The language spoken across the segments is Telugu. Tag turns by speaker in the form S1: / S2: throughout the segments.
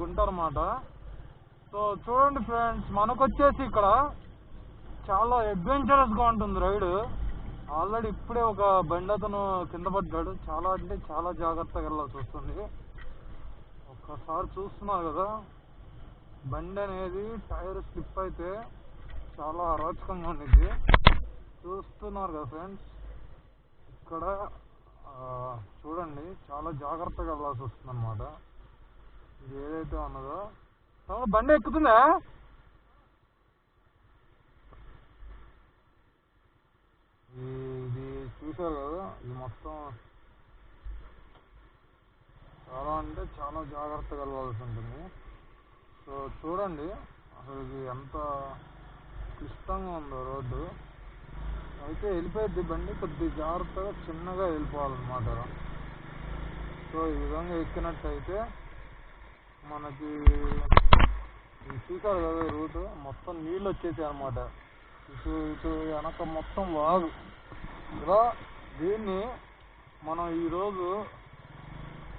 S1: గుంట అనమాట సో చూడండి ఫ్రెండ్స్ మనకు వచ్చేసి ఇక్కడ చాలా అడ్వెంచరస్గా ఉంటుంది రైడ్. ఆల్రెడీ ఇప్పుడే ఒక బండి అతను కింద పడ్డాడు. చాలా అంటే చాలా జాగ్రత్తగా వెళ్ళాల్సి వస్తుంది. ఒక్కసారి చూస్తున్నారు కదా బండి అనేది టైర్ స్లిప్ అయితే చాలా అరోచకంగా ఉండిద్ది. చూస్తున్నారు కదా ఫ్రెండ్స్ ఇక్కడ చూడండి చాలా జాగ్రత్తగా వెళ్ళాల్సి వస్తుంది అనమాట ఏదైతే ఉన్నదో. బండి ఎక్కుతుందా? ఇది చూసారు కదా ఇది మొత్తం చాలా అంటే చాలా జాగ్రత్తగా కలవాల్సి ఉంటుంది. సో చూడండి అసలు ఇది ఎంత క్లిష్టంగా ఉందో రోడ్డు. అయితే వెళ్ళిపోయింది బండి కొద్దిగా జాగ్రత్తగా చిన్నగా వెళ్ళిపోవాలన్నమాట. సో ఈ విధంగా ఎక్కినట్టయితే మనకి చూసారు కదా రూట్. మొత్తం నీళ్ళు వచ్చేసాయి అనమాట ఇటు ఇటు వెనక మొత్తం వాగు. ఇలా దీన్ని మనం ఈరోజు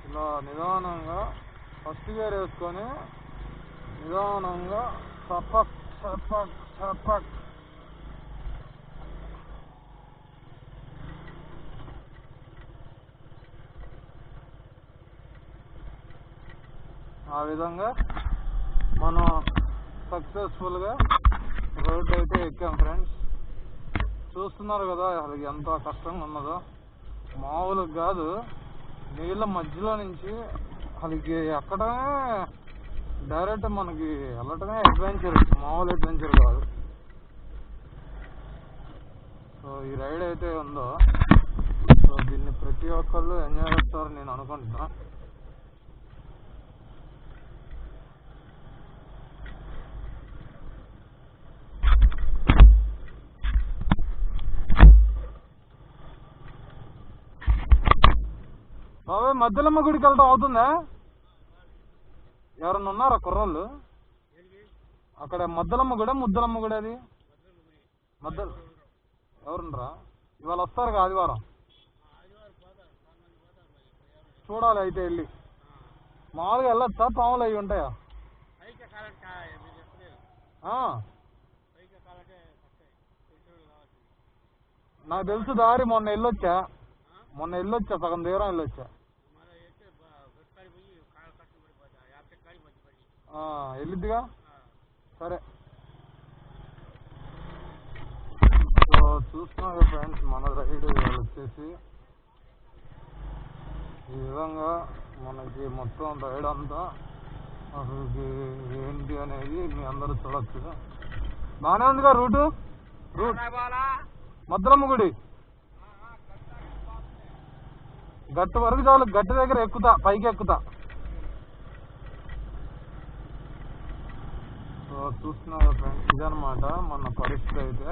S1: ఇలా నిదానంగా ఫస్ట్ గేర్ వేసుకొని నిదానంగా చప్పక్ చప్పక్ చప్పక్ ఆ విధంగా మనం సక్సెస్ఫుల్గా రోడ్ అయితే ఎక్కాం ఫ్రెండ్స్ చూస్తున్నారు కదా అసలు ఎంత కష్టంగా ఉన్నదో. మామూలుగా కాదు నీళ్ళ మధ్యలో నుంచి అసలుకి ఎక్కడమే డైరెక్ట్ మనకి వెళ్ళటమే అడ్వెంచర్ మామూలు అడ్వెంచర్ కాదు. సో ఈ రైడ్ అయితే ఉందో సో దీన్ని ప్రతి ఒక్కళ్ళు ఎంజాయ్ చేస్తారని నేను అనుకుంటున్నాను బాబాయ్ మధ్యలమ్మ గుడికి వెళ్ళడం అవుతుందా? ఎవరన్నా ఉన్నారా కుర్రోళ్ళు? అక్కడ మద్దలమ్మ గుడి ముద్దలమ్మ గుడి అది? మద్దలు ఎవరుండ్రా? ఇవాళ వస్తారు ఆదివారం. చూడాలి అయితే వెళ్ళి. మామూలుగా వెళ్ళొచ్చా? పాములు అవి ఉంటాయా? నాకు తెలుసు దారి మొన్న వెళ్ళొచ్చా? మొన్న వెళ్ళొచ్చా? సగం దూరం వెళ్ళొచ్చా ఆ, వెళ్ళిద్దిగా సరే. సో చూస్తున్నారు ఫ్రెండ్స్ మన రైడ్ వచ్చేసి. ఈ విధంగా మనకి మొత్తం రైడ్ అంతా అసలు ఏంటి అనేది మీ అందరూ చూడొచ్చు. బాగానే ఉందిగా రూటు? రూట్? మద్రమ్మ గుడి. గట్టు వరకు చాలు గట్టు దగ్గర ఎక్కుతా పైకి ఎక్కుతా చూస్తున్నారు ఫ్రెండ్స్ ఇదనమాట మన పరిస్థితి అయితే.